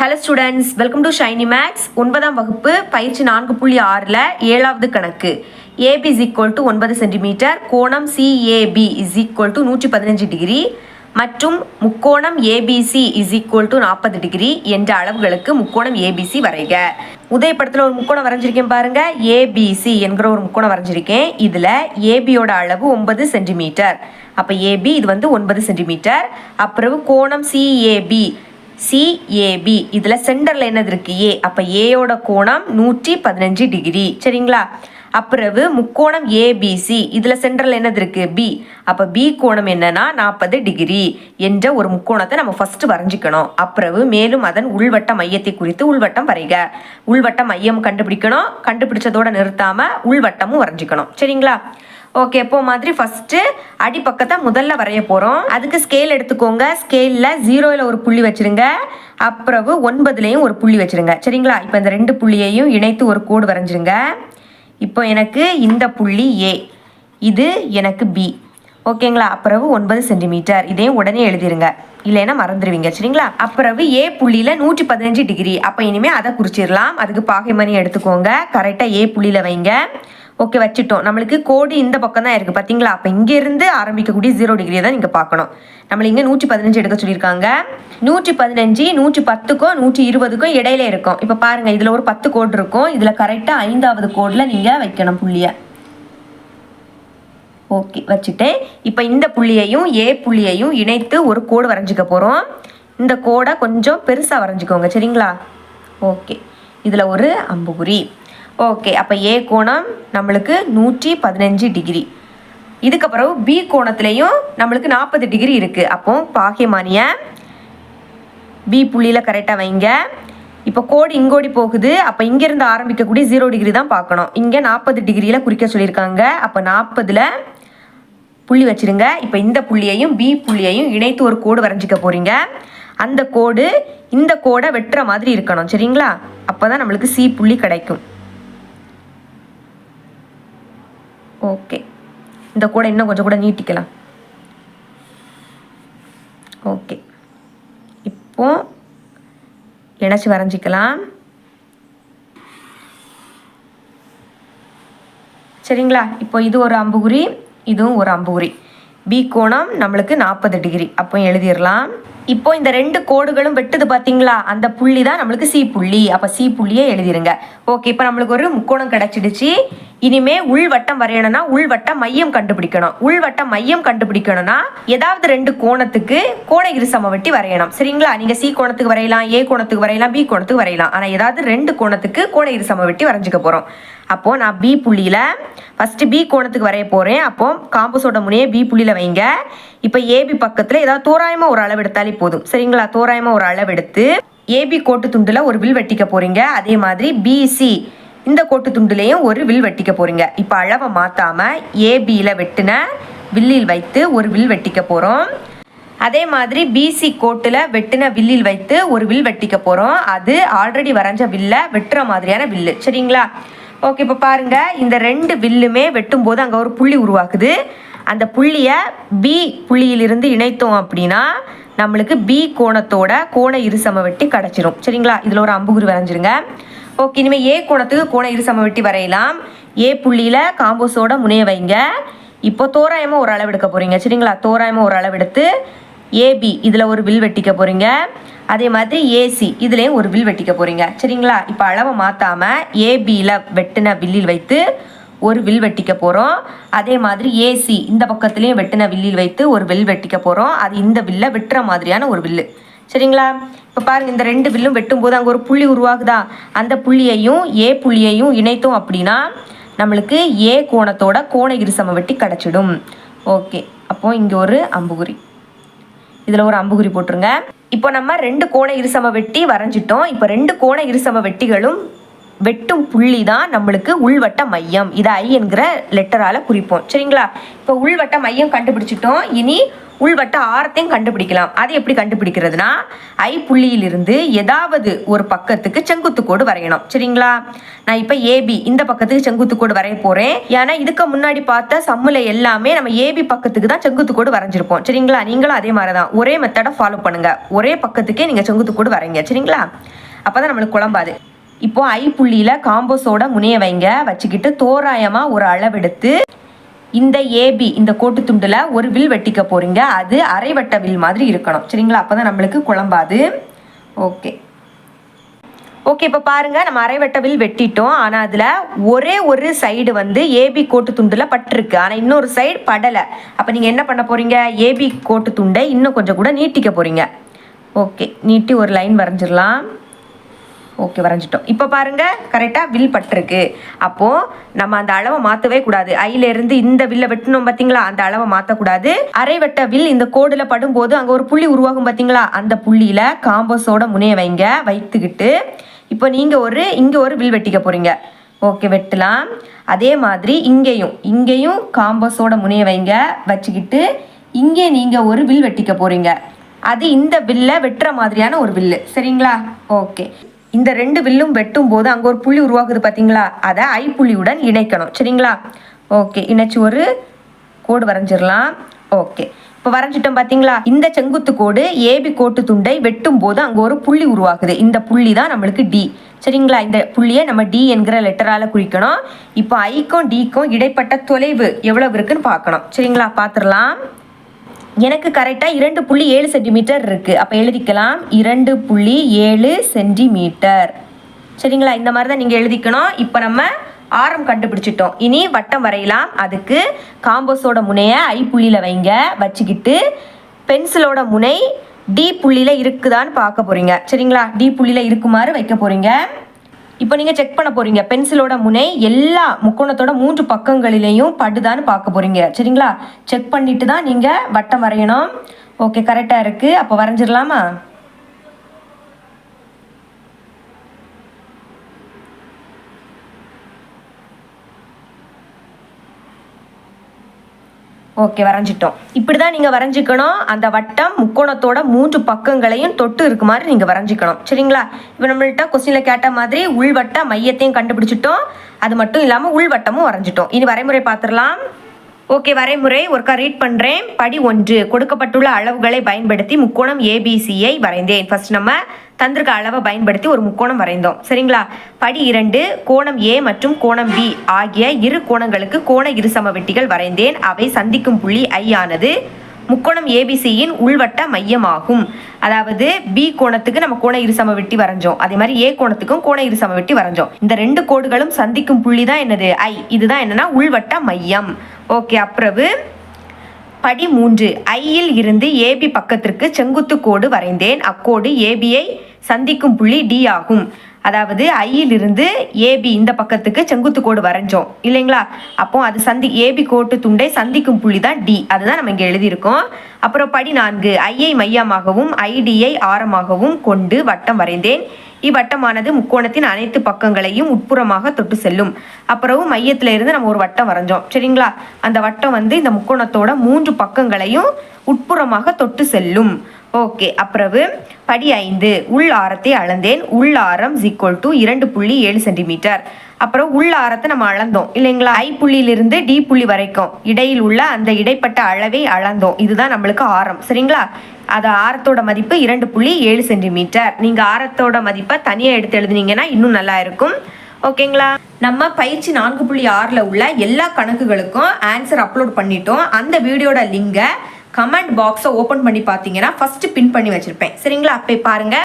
Hello students welcome to Shiny Max ஒன்பதாம் வகுப்பு பயிற்சி நான்கு புள்ளி ஆறில் ஏழாவது கணக்கு. ஏபி இஸ் ஈக்குவல் டு ஒன்பது சென்டிமீட்டர் கோணம் சிஏபி இஸ் ஈக்குவல் டு நூற்றி பதினஞ்சு டிகிரி மற்றும் முக்கோணம் ஏபிசி இஸ் ஈக்குவல் டு நாற்பது டிகிரி என்ற அளவுகளுக்கு முக்கோணம் ஏபிசி வரைக. உதய படத்தில் ஒரு முக்கோணம் வரைஞ்சிருக்கேன் பாருங்க. ஏபிசி என்கிற ஒரு முக்கோணம் வரைஞ்சிருக்கேன். இதில் ஏபியோட அளவு ஒன்பது சென்டிமீட்டர் அப்போ ஏபி இது வந்து ஒன்பது சென்டிமீட்டர் அப்புறம் கோணம் சிஏபி சிஏபி இதில் சென்டரில் என்னது இருக்கு? ஏ அப்போ ஏயோட கோணம் நூற்றி பதினஞ்சு டிகிரி சரிங்களா? அப்புறவு முக்கோணம் ஏபிசி இதில் சென்ட்ரல் என்னது இருக்குது பி அப்போ பி கோணம் என்னன்னா நாற்பது டிகிரி என்ற ஒரு முக்கோணத்தை நம்ம ஃபஸ்ட்டு வரைஞ்சிக்கணும். அப்புறவு மேலும் அதன் உள்வட்ட மையத்தை குறித்து உள்வட்டம் வரைக. உள்வட்ட மையம் கண்டுபிடிக்கணும். கண்டுபிடிச்சதோட நிறுத்தாமல் உள்வட்டமும் வரைஞ்சிக்கணும். சரிங்களா? ஓகே இப்போ மாதிரி ஃபஸ்ட்டு அடிப்பக்கத்தை முதல்ல வரைய போகிறோம் அதுக்கு ஸ்கேல் எடுத்துக்கோங்க. ஸ்கேலில் ஜீரோவில் ஒரு புள்ளி வச்சிருங்க. அப்புறவு ஒன்பதுலேயும் ஒரு புள்ளி வச்சிருங்க. சரிங்களா? இப்போ இந்த ரெண்டு புள்ளியையும் இணைத்து ஒரு கோடு வரைஞ்சிருங்க. இப்போ எனக்கு இந்த புள்ளி ஏ இது எனக்கு பி ஓகேங்களா? அப்புறவு ஒன்பது சென்டிமீட்டர் இதையும் உடனே எழுதிருங்க. இல்லைன்னா மறந்துடுவீங்க சரிங்களா? அப்புறவு ஏ புள்ளியில் நூற்றி பதினஞ்சு டிகிரி அப்போ இனிமேல் அதை குறிச்சிடலாம். அதுக்கு பாகை மணி எடுத்துக்கோங்க. கரெக்டாக ஏ புள்ளியில் வைங்க. ஓகே வச்சுட்டோம். நம்மளுக்கு கோடு இந்த பக்கம் தான் இருக்குது பார்த்தீங்களா அப்போ இங்கேருந்து ஆரம்பிக்கக்கூடிய ஜீரோ டிகிரியை தான் நீங்கள் பார்க்கணும். நம்மள இங்கே நூற்றி பதினஞ்சு எடுக்க சொல்லியிருக்காங்க. நூற்றி பதினஞ்சு நூற்றி பத்துக்கும் நூற்றி இருபதுக்கும் இடையில இருக்கும். இப்போ பாருங்கள் இதில் ஒரு பத்து கோடு இருக்கும். இதில் கரெக்டாக ஐந்தாவது கோடில் நீங்கள் வைக்கணும் புள்ளியை. ஓகே வச்சுட்டேன். இப்போ இந்த புள்ளியையும் ஏ புள்ளியையும் இணைத்து ஒரு கோடு வரைஞ்சிக்க போகிறோம் இந்த கோடை கொஞ்சம் பெருசாக வரைஞ்சிக்கோங்க. சரிங்களா? ஓகே இதில் ஒரு அம்புகுறி. ஓகே அப்போ ஏ கோணம் நம்மளுக்கு நூற்றி பதினஞ்சு டிகிரி இதுக்கப்புறம் பி கோணத்துலேயும் நம்மளுக்கு நாற்பது டிகிரி இருக்குது அப்போ பாகியமானிய பி புள்ளியில் கரெக்டாக வைங்க. இப்போ கோடு இங்கோடி போகுது. அப்போ இங்கேருந்து ஆரம்பிக்கக்கூடிய ஜீரோ டிகிரி தான் பார்க்கணும். இங்கே நாற்பது டிகிரியில் குறிக்க சொல்லியிருக்காங்க. அப்போ நாற்பதில் புள்ளி வச்சுருங்க. இப்போ இந்த புள்ளியையும் பி புள்ளியையும் இணைத்து ஒரு கோடு வரைஞ்சிக்க போகிறீங்க அந்த கோடு இந்த கோடை வெட்டுற மாதிரி இருக்கணும். சரிங்களா? அப்போ தான் நம்மளுக்கு சி புள்ளி கிடைக்கும். ஓகே. இந்த கூட இன்னும் கொஞ்சம் கூட நீட்டிக்கலாம். ஓகே. இப்போ இணைச்சி வரைஞ்சிக்கலாம். சரிங்களா? இப்போ இது ஒரு அம்புகுறி இதுவும் ஒரு அம்புகுறி. பி கோணம் நம்மளுக்கு நாற்பது டிகிரி. அப்போ எழுதிடலாம். இப்போ இந்த ரெண்டு கோடுகளும் வெட்டுது பார்த்தீங்களா அந்த புள்ளி தான் நம்மளுக்கு சி புள்ளி. அப்போ சி புள்ளியே எழுதிருங்க. ஓகே இப்போ நம்மளுக்கு ஒரு முக்கோணம் கிடைச்சிடுச்சு. இனிமே உள்வட்டம் வரையணும்னா உள்வட்ட மையம் கண்டுபிடிக்கணும். உள்வட்ட மையம் கண்டுபிடிக்கணும்னா ஏதாவது ரெண்டு கோணத்துக்கு கோணகிரி சமவெட்டி வெட்டி வரையணும். சரிங்களா? நீங்க சி கோணத்துக்கு வரையலாம் ஏ கோணத்துக்கு வரையலாம் பி கோணத்துக்கு வரையலாம். ஆனா ஏதாவது ரெண்டு கோணத்துக்கு கோணகிரி சமவெட்டி வெட்டி வரைஞ்சிக்க போறோம். அப்போ நான் பி புள்ளியில ஃபர்ஸ்ட் பி கோணத்துக்கு வரைய போறேன். அப்போ காம்பஸோட முனையை பி புள்ளியில வைங்க. இப்போ ஏபி பக்கத்துல ஏதாவது தோராயமா ஒரு அளவு எடுத்தாலே போதும். சரிங்களா? தோராயமா ஒரு அளவு எடுத்து ஏபி கோட்டு துண்டுல ஒரு வில் வெட்டிக்க போறீங்க. அதே மாதிரி பிசி இந்த கோட்டு துண்டுலேயும் ஒரு வில் வெட்டிக்க போகிறீங்க இப்போ அளவை மாற்றாமல் ஏபியில் வெட்டின வில்லில் வைத்து ஒரு வில் வெட்டிக்க போகிறோம் அதே மாதிரி பிசி கோட்டில் வெட்டின வில்லில் வைத்து ஒரு வில் வெட்டிக்க போகிறோம் அது ஆல்ரெடி வரைஞ்ச வில்ல வெட்டுற மாதிரியான வில்லு. சரிங்களா? ஓகே இப்போ பாருங்கள் இந்த ரெண்டு வில்லுமே வெட்டும்போது அங்கே ஒரு புள்ளி உருவாக்குது. அந்த புள்ளியை பி புள்ளியிலிருந்து இணைத்தோம் அப்படின்னா நம்மளுக்கு பி கோணத்தோட கோண இருசம வெட்டி கிடச்சிரும். சரிங்களா? இதில் ஒரு அம்புகுறி வரைஞ்சிருங்க. ஓகே இனிமேல் ஏ கோணத்துக்கு கோண இருசம வெட்டி வரையலாம். ஏ புள்ளியில் காம்போஸோட முனைய வைங்க. இப்போ தோராயமாக ஒரு அளவு எடுக்க போகிறீங்க சரிங்களா? தோராயமாக ஒரு அளவு எடுத்து ஏபி இதில் ஒரு வில் வெட்டிக்க போகிறீங்க அதே மாதிரி ஏசி இதுலேயும் ஒரு வில் வெட்டிக்க போகிறீங்க சரிங்களா? இப்போ அளவை மாற்றாமல் ஏபியில் வெட்டின வில்லில் வைத்து ஒரு வில் வெட்டிக்க போகிறோம் அதே மாதிரி ஏசி இந்த பக்கத்துலேயும் வெட்டின வில்லில் வைத்து ஒரு வில் வெட்டிக்க போகிறோம் அது இந்த வில்லை வெட்டுற மாதிரியான ஒரு வில்லு. சரிங்களா? இப்போ பாருங்கள் இந்த ரெண்டு வில்லும் வெட்டும்போது அங்கே ஒரு புள்ளி உருவாகுதா? அந்த புள்ளியையும் ஏ புள்ளியையும் இணைத்தோம் அப்படின்னா நம்மளுக்கு ஏ கோணத்தோட கோண இருசம வெட்டி கிடச்சிடும். ஓகே அப்போது இங்கே ஒரு அம்புகுறி. இதில் ஒரு அம்புகுறி போட்டுருங்க. இப்போ நம்ம ரெண்டு கோண இருசம வெட்டி வரைஞ்சிட்டோம். இப்போ ரெண்டு கோண இருசம வெட்டிகளும் வெட்டும் புள்ளி தான் நம்மளுக்கு உள்வட்ட மையம். இதை ஐ என்கிற லெட்டரால் குறிப்போம். சரிங்களா? இப்போ உள்வட்ட மையம் கண்டுபிடிச்சிட்டோம். இனி உள்வட்ட ஆரத்தையும் கண்டுபிடிக்கலாம். அது எப்படி கண்டுபிடிக்கிறதுனா ஐ புள்ளியிலிருந்து ஏதாவது ஒரு பக்கத்துக்கு செங்குத்து கோடு வரையணும். சரிங்களா? நான் இப்போ ஏபி இந்த பக்கத்துக்கு செங்குத்து கோடு வரைய போறேன். ஏன்னா இதுக்கு முன்னாடி பார்த்த சம்முல எல்லாமே நம்ம ஏபி பக்கத்துக்கு தான் செங்குத்து கோடு வரைஞ்சிருப்போம். சரிங்களா? நீங்களும் அதே மாதிரி தான் ஒரே மெத்தடை ஃபாலோ பண்ணுங்க. ஒரே பக்கத்துக்கே நீங்க செங்குத்து கோடு வரைங்க. சரிங்களா? அப்பதான் நம்மளுக்கு குழம்பாது. இப்போ ஐ புள்ளியில காம்போஸோட முனைய வைங்க. வச்சுக்கிட்டு தோராயமா ஒரு அளவெடுத்து இந்த ஏபி இந்த கோட்டு துண்டில் ஒரு வில் வெட்டிக்க போகிறீங்க அது அரைவட்ட வில் மாதிரி இருக்கணும். சரிங்களா? அப்போ தான் நம்மளுக்கு குழம்பாது. ஓகே ஓகே இப்போ பாருங்கள் நம்ம அரைவட்ட வில் வெட்டிட்டோம். ஆனால் அதில் ஒரே ஒரு சைடு வந்து ஏபி கோட்டு துண்டில் பட்டிருக்கு. ஆனால் இன்னொரு சைடு படலை. அப்போ நீங்கள் என்ன பண்ண போகிறீங்க ஏபி கோட்டு துண்டை இன்னும் கொஞ்சம் கூட நீட்டிக்க போகிறீங்க ஓகே நீட்டி ஒரு லைன் வரைஞ்சிடலாம் ஓகே வரைஞ்சிட்டோம். இப்போ பாருங்கள் கரெக்டாக வில் பட்டிருக்கு அப்போது நம்ம அந்த அளவை மாற்றவே கூடாது. ஐயிலேருந்து இந்த வில்லை வெட்டணும் பார்த்தீங்களா அந்த அளவை மாற்றக்கூடாது அரைவட்ட வில் இந்த கோடில் படும்போது அங்கே ஒரு புள்ளி உருவாகும் பார்த்தீங்களா அந்த புள்ளியில் காம்பஸோட முனைய வைங்க வைத்துக்கிட்டு. இப்போ நீங்கள் ஒரு இங்கே ஒரு வில் வெட்டிக்க போகிறீங்க ஓகே வெட்டலாம். அதே மாதிரி இங்கேயும் இங்கேயும் காம்பஸோட முனைய வைங்க வச்சுக்கிட்டு இங்கே நீங்கள் ஒரு வில் வெட்டிக்க போகிறீங்க அது இந்த வில்லை வெட்டுற மாதிரியான ஒரு வில்லு. சரிங்களா? ஓகே இந்த ரெண்டு வில்லும் வெட்டும் போது அங்கே ஒரு புள்ளி உருவாகுது பார்த்தீங்களா அதை ஐ புள்ளியுடன் இணைக்கணும். சரிங்களா? ஓகே இணைச்சு ஒரு கோடு வரைஞ்சிடலாம் ஓகே. இப்போ வரைஞ்சிட்டோம் பார்த்தீங்களா இந்த செங்குத்து கோடு ஏபி கோட்டு துண்டை வெட்டும் போது அங்கே ஒரு புள்ளி உருவாகுது. இந்த புள்ளி தான் நம்மளுக்கு டி சரிங்களா? இந்த புள்ளியை நம்ம டி என்கிற லெட்டரால் குறிக்கணும். இப்போ ஐக்கும் டிக்கும் இடைப்பட்ட தொலைவு எவ்வளவு இருக்குன்னு பார்க்கணும். சரிங்களா? பார்த்துடலாம் எனக்கு கரெக்டாக இரண்டு புள்ளி ஏழு சென்டிமீட்டர் இருக்குது அப்போ எழுதிக்கலாம் இரண்டு புள்ளி ஏழு சென்டிமீட்டர் சரிங்களா? இந்த மாதிரி தான் நீங்கள் எழுதிக்கணும். இப்போ நம்ம ஆரம் கண்டுபிடிச்சிட்டோம். இனி வட்டம் வரையலாம். அதுக்கு காம்போஸோட முனையை ஐ புள்ளியில் வைங்க. வச்சுக்கிட்டு பென்சிலோட முனை டி புள்ளியில் இருக்குதான்னு பார்க்க போகிறீங்க சரிங்களா? டி புள்ளியில் இருக்குமாறு வைக்க போகிறீங்க இப்போ நீங்கள் செக் பண்ண போகிறீங்க பென்சிலோட முனை எல்லா முக்கோணத்தோட மூன்று பக்கங்களிலையும் படுதான்னு பார்க்க போகிறீங்க சரிங்களா? செக் பண்ணிட்டு தான் நீங்கள் வட்டம் வரையணும். ஓகே கரெக்டாக இருக்குது அப்போ வரைஞ்சிடலாமா? ஓகே வரைஞ்சிட்டோம். இப்படி தான் நீங்கள் வரைஞ்சிக்கணும். அந்த வட்டம் முக்கோணத்தோட மூன்று பக்கங்களையும் தொட்டு இருக்கு மாதிரி நீங்கள் வரைஞ்சிக்கணும். சரிங்களா? இப்போ நம்மள்ட்ட கொஸ்டினில் கேட்ட மாதிரி உள்வட்ட மையத்தையும் கண்டுபிடிச்சிட்டோம். அது மட்டும் இல்லாமல் உள்வட்டமும் வரைஞ்சிட்டோம். இனி வரைமுறை பார்த்துடலாம். ஓகே வரைமுறை. ஒருக்கா ரீட் பண்ணுறேன் படி ஒன்று. கொடுக்கப்பட்டுள்ள அளவுகளை பயன்படுத்தி முக்கோணம் ஏபிசியை வரைந்தேன். ஃபர்ஸ்ட் நம்ம தந்திருக்க அளவை பயன்படுத்தி ஒரு முக்கோணம் வரைந்தோம். சரிங்களா? படி இரண்டு கோணம் ஏ மற்றும் கோணம் பி ஆகிய இரு கோணங்களுக்கு கோண இருசம வெட்டிகள் வரைந்தேன். அவை சந்திக்கும் புள்ளி ஐ ஆனது முக்கோணம் ஏபிசியின் உள்வட்ட மையமாகும். அதாவது பி கோணத்துக்கு நம்ம கோண இருசம வெட்டி வரைஞ்சோம். அதே மாதிரி ஏ கோணத்துக்கும் கோண இருசம வெட்டி வரைஞ்சோம். இந்த ரெண்டு கோடுகளும் சந்திக்கும் புள்ளி தான் என்னது? ஐ இதுதான் என்னன்னா உள்வட்ட மையம். ஓகே அப்புறவு படி மூன்று ஐயில் இருந்து ஏபி பக்கத்திற்கு செங்குத்து கோடு வரைந்தேன். அக்கோடு ஏபியை சந்திக்கும் புள்ளி டி ஆகும். அதாவது ஐயிலிருந்து ஏபி இந்த பக்கத்துக்கு செங்குத்து கோடு வரைஞ்சோம். இல்லைங்களா? அப்போ அது சந்தி ஏபி கோட்டு துண்டை சந்திக்கும் புள்ளி தான் டி அதுதான் நம்ம இங்கே எழுதியிருக்கோம். அப்புறம் படி நான்கு ஐயை மையமாகவும் ஐடியை ஆரமாகவும் கொண்டு வட்டம் வரைந்தேன். இவ்வட்டமானது முக்கோணத்தின் அனைத்து பக்கங்களையும் உட்புறமாக தொட்டு செல்லும். அப்புறம் மையத்தில் இருந்து நம்ம ஒரு வட்டம் வரைஞ்சோம். சரிங்களா? அந்த வட்டம் வந்து இந்த முக்கோணத்தோட மூன்று பக்கங்களையும் உட்புறமாக தொட்டு செல்லும். ஓகே அப்புறவு படி ஐந்து உள் ஆரத்தை அளந்தேன். உள் ஆரம் ஈக்குவல் டு இரண்டு புள்ளி ஏழு சென்டிமீட்டர் அப்புறம் உள் ஆரத்தை நம்ம அளந்தோம் இல்லைங்களா? ஐ புள்ளியிலிருந்து டி புள்ளி வரைக்கும் இடையில் உள்ள அந்த இடைப்பட்ட அளவை அளந்தோம். இதுதான் நம்மளுக்கு ஆரம் சரிங்களா? அது ஆரத்தோட மதிப்பு இரண்டு புள்ளி ஏழு சென்டிமீட்டர் நீங்கள் ஆரத்தோட மதிப்பை தனியாக எடுத்து எழுதுனீங்கன்னா இன்னும் நல்லா இருக்கும். ஓகேங்களா? நம்ம பயிற்சி நான்கு புள்ளி ஆறில் உள்ள எல்லா கணக்குகளுக்கும் ஆன்சர் அப்லோட் பண்ணிட்டோம். அந்த வீடியோட லிங்கை கமெண்ட் பாக்ஸை ஓப்பன் பண்ணி பார்த்தீங்கன்னா ஃபஸ்ட்டு பின் பண்ணி வச்சுருப்பேன். சரிங்களா? அப்போ பாருங்கள்